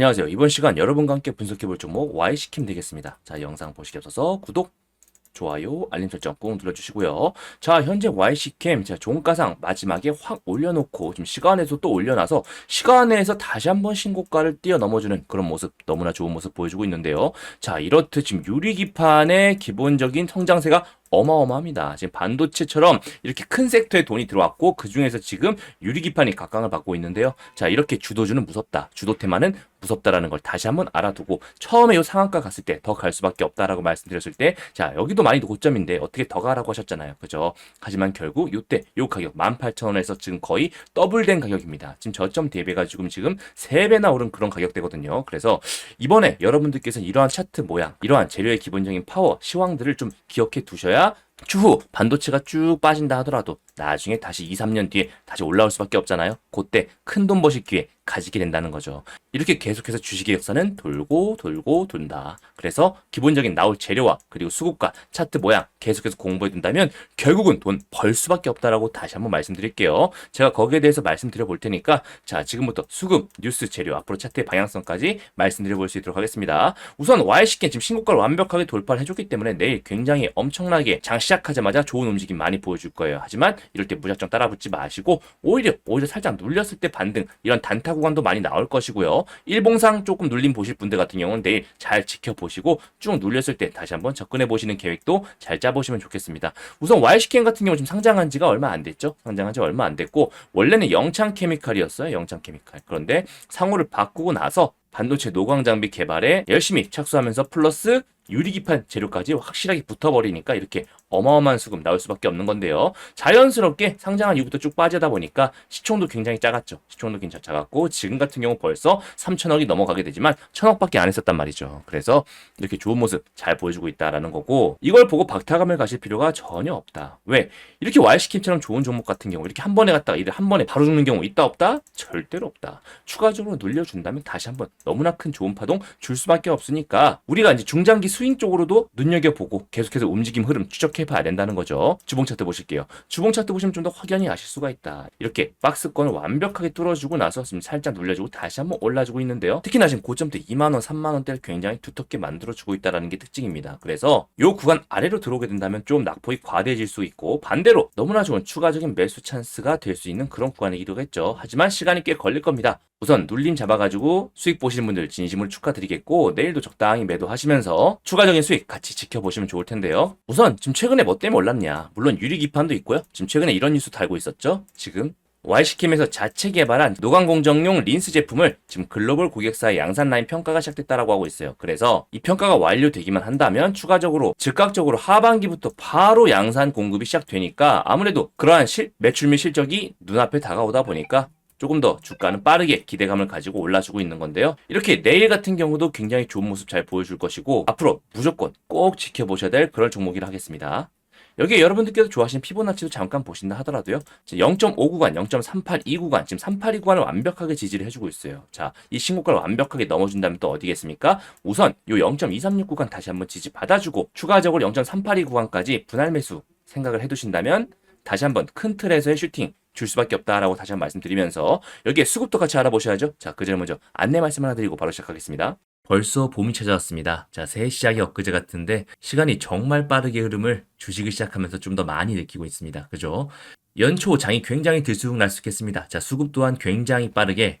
안녕하세요. 이번 시간 여러분과 함께 분석해 볼 종목 Y시킴 되겠습니다. 자, 영상 보시기 앞서서 구독, 좋아요, 알림 설정 꾹 눌러주시고요. 자, 현재 YC캠 제가 종가상 마지막에 확 올려놓고 지금 시간에서 또 올려놔서 시간에서 다시 한번 신고가를 뛰어넘어주는 그런 모습 너무나 좋은 모습 보여주고 있는데요. 자, 이렇듯 지금 유리기판의 기본적인 성장세가 어마어마합니다. 지금 반도체처럼 이렇게 큰 섹터에 돈이 들어왔고 그 중에서 지금 유리기판이 각광을 받고 있는데요. 자 이렇게 주도주는 무섭다. 주도 테마는 무섭다라는 걸 다시 한번 알아두고 처음에 이 상한가 갔을 때 더 갈 수밖에 없다라고 말씀드렸을 때 자 여기도 많이 고점인데 어떻게 더 가라고 하셨잖아요. 그죠? 하지만 결국 요때 요 가격 18,000원에서 지금 거의 더블된 가격입니다. 지금 저점 대비해 가지고 지금 3배나 오른 그런 가격대거든요. 그래서 이번에 여러분들께서 이러한 차트 모양, 이러한 재료의 기본적인 파워, 시황들을 좀 기억해 두셔야 추후 반도체가 쭉 빠진다 하더라도 나중에 다시 2, 3년 뒤에 다시 올라올 수밖에 없잖아요. 그때 큰 돈 버실 기회 가지게 된다는 거죠. 이렇게 계속해서 주식의 역사는 돌고 돌고 돈다. 그래서 기본적인 나올 재료와 그리고 수급과 차트 모양 계속해서 공부해 둔다면 결국은 돈 벌 수밖에 없다라고 다시 한번 말씀드릴게요. 제가 거기에 대해서 말씀드려 볼 테니까 자 지금부터 수급, 뉴스, 재료 앞으로 차트의 방향성까지 말씀드려 볼 수 있도록 하겠습니다. 우선 YCK 지금 신고가를 완벽하게 돌파를 해줬기 때문에 내일 굉장히 엄청나게 장 시작하자마자 좋은 움직임 많이 보여줄 거예요. 하지만 이럴 때 무작정 따라 붙지 마시고 오히려 오히려 살짝 눌렸을 때 반등 이런 단타 구간도 많이 나올 것이고요. 일봉상 조금 눌림 보실 분들 같은 경우는 내일 잘 지켜보시고 쭉 눌렸을 때 다시 한번 접근해 보시는 계획도 잘 짜보시면 좋겠습니다. 우선 YCK 같은 경우 지금 상장한 지가 얼마 안 됐죠. 상장한 지 얼마 안 됐고 원래는 영창 케미칼이었어요. 영창 케미칼. 그런데 상호를 바꾸고 나서 반도체 노광 장비 개발에 열심히 착수하면서 플러스 유리기판 재료까지 확실하게 붙어버리니까 이렇게 어마어마한 수급 나올 수밖에 없는 건데요. 자연스럽게 상장한 이후부터 쭉 빠지다 보니까 시총도 굉장히 작았죠. 시총도 굉장히 작았고 지금 같은 경우 벌써 3천억이 넘어가게 되지만 천억밖에 안 했었단 말이죠. 그래서 이렇게 좋은 모습 잘 보여주고 있다라는 거고 이걸 보고 박탈감을 가실 필요가 전혀 없다. 왜? 이렇게 YC킴처럼 좋은 종목 같은 경우 이렇게 한 번에 갔다가 이를 한 번에 바로 죽는 경우 있다 없다? 절대로 없다. 추가적으로 눌려준다면 다시 한번 너무나 큰 좋은 파동 줄 수밖에 없으니까 우리가 이제 중장기 스윙 쪽으로도 눈여겨보고 계속해서 움직임 흐름 추적해 봐야 된다는 거죠. 주봉 차트 보실게요. 주봉 차트 보시면 좀 더 확연히 아실 수가 있다. 이렇게 박스권을 완벽하게 뚫어주고 나서 지금 살짝 눌려주고 다시 한번 올라주고 있는데요. 특히나 지금 고점대 2만원, 3만원대를 굉장히 두텁게 만들어주고 있다는 게 특징입니다. 그래서 이 구간 아래로 들어오게 된다면 좀 낙폭이 과대해질 수 있고 반대로 너무나 좋은 추가적인 매수 찬스가 될 수 있는 그런 구간이기도 했죠. 하지만 시간이 꽤 걸릴 겁니다. 우선 눌림 잡아가지고 수익 보시는 분들 진심으로 축하드리겠고 내일도 적당히 매도하시면서 추가적인 수익 같이 지켜보시면 좋을 텐데요. 우선 지금 최근에 뭐 때문에 올랐냐? 물론 유리 기판도 있고요. 지금 최근에 이런 뉴스 달고 있었죠. 지금 YC킴에서 자체 개발한 노광공정용 린스 제품을 지금 글로벌 고객사의 양산 라인 평가가 시작됐다라고 하고 있어요. 그래서 이 평가가 완료되기만 한다면 추가적으로 즉각적으로 하반기부터 바로 양산 공급이 시작되니까 아무래도 그러한 실, 매출 및 실적이 눈앞에 다가오다 보니까 조금 더 주가는 빠르게 기대감을 가지고 올라주고 있는 건데요. 이렇게 내일 같은 경우도 굉장히 좋은 모습 잘 보여줄 것이고 앞으로 무조건 꼭 지켜보셔야 될 그런 종목이라 하겠습니다. 여기에 여러분들께서 좋아하시는 피보나치도 잠깐 보신다 하더라도요. 0.5 구간, 0.382 구간, 지금 382 구간을 완벽하게 지지를 해주고 있어요. 자, 이 신고가를 완벽하게 넘어준다면 또 어디겠습니까? 우선 요 0.236 구간 다시 한번 지지 받아주고 추가적으로 0.382 구간까지 분할 매수 생각을 해두신다면 다시 한번 큰 틀에서의 슈팅 줄 수밖에 없다라고 다시 한번 말씀드리면서 여기에 수급도 같이 알아보셔야죠. 자, 그 전에 먼저 안내 말씀 하나 드리고 바로 시작하겠습니다. 벌써 봄이 찾아왔습니다. 자, 새해 시작이 엊그제 같은데 시간이 정말 빠르게 흐름을 주식을 시작하면서 좀 더 많이 느끼고 있습니다. 그죠? 연초 장이 굉장히 들쑥날쑥했습니다. 자, 수급 또한 굉장히 빠르게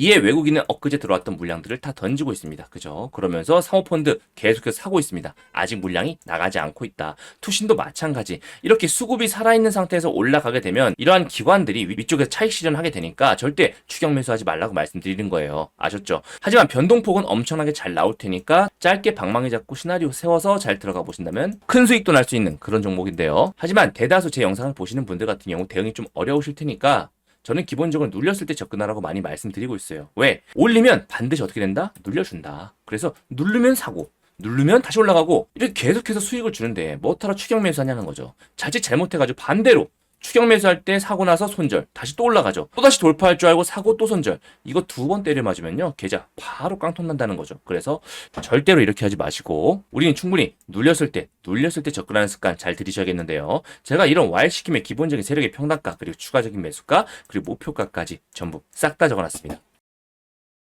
이에 외국인은 엊그제 들어왔던 물량들을 다 던지고 있습니다. 그죠? 그러면서 사모펀드 계속해서 사고 있습니다. 아직 물량이 나가지 않고 있다. 투신도 마찬가지. 이렇게 수급이 살아있는 상태에서 올라가게 되면 이러한 기관들이 위쪽에서 차익 실현하게 되니까 절대 추격 매수하지 말라고 말씀드리는 거예요. 아셨죠? 하지만 변동폭은 엄청나게 잘 나올 테니까 짧게 방망이 잡고 시나리오 세워서 잘 들어가 보신다면 큰 수익도 날 수 있는 그런 종목인데요. 하지만 대다수 제 영상을 보시는 분들 같은 경우 대응이 좀 어려우실 테니까 저는 기본적으로 눌렸을 때 접근하라고 많이 말씀드리고 있어요. 왜? 올리면 반드시 어떻게 된다? 눌려준다. 그래서 누르면 사고, 누르면 다시 올라가고 이렇게 계속해서 수익을 주는데 뭐하러 추격 매수하냐는 거죠. 자칫 잘못해가지고 반대로 추격 매수할 때 사고 나서 손절 다시 또 올라가죠. 또 다시 돌파할 줄 알고 사고 또 손절. 이거 두 번 때려 맞으면요 계좌 바로 깡통 난다는 거죠. 그래서 절대로 이렇게 하지 마시고 우리는 충분히 눌렸을 때 눌렸을 때 접근하는 습관 잘 들이셔야겠는데요. 제가 이런 와일시킴의 기본적인 세력의 평단가 그리고 추가적인 매수가 그리고 목표가까지 전부 싹 다 적어놨습니다